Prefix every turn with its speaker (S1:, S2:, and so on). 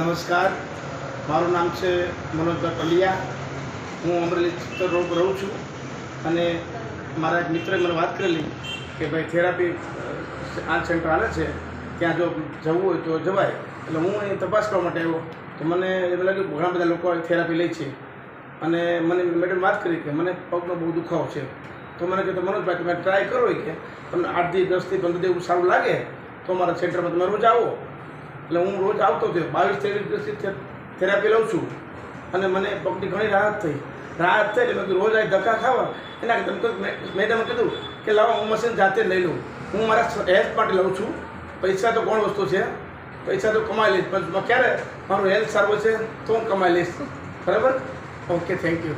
S1: નમસ્કાર. મારું નામ છે મનોજભાઈ પલિયા હું અમરેલી ચિત્તર રોડ રહું છું અને મારા એક મિત્રએ મને વાત કરેલી કે ભાઈ થેરાપી આ સેન્ટર આવે છે, ત્યાં જો જવું હોય તો જવાય. એટલે હું એ તપાસ કરવા માટે આવ્યો. તો મને એવું લાગ્યું ઘણા બધા લોકો થેરાપી લે છે. અને મને મેડમ વાત કરી કે મને પગનો બહુ દુખાવો છે. તો મને કીધું મનોજભાઈ, તમે ટ્રાય કરો કે તમને આઠથી દસથી પંદર દિવસ સારું લાગે, તો મારા સેન્ટરમાં તમે રોજ આવો. એટલે હું રોજ આવતો થયો બાવીસ દિવસથી થેરાપી લઉં છું. અને મને પગની ઘણી રાહત થઈ. રાહત થઈ એટલે મેં રોજ આ ધક્કા ખાવા. એના તમે મેડમે કીધું કે, લાવો, હું મશીન જાતે લઈ લઉં. હું મારા હેલ્થ માટે લઉં છું. પૈસા તો કોણ વસ્તુ છે? પૈસા તો કમાઈ લઈશ. પણ ક્યારે મારું હેલ્થ સારું છે તો હું કમાઈ લઈશ. બરાબર? Okay, thank you.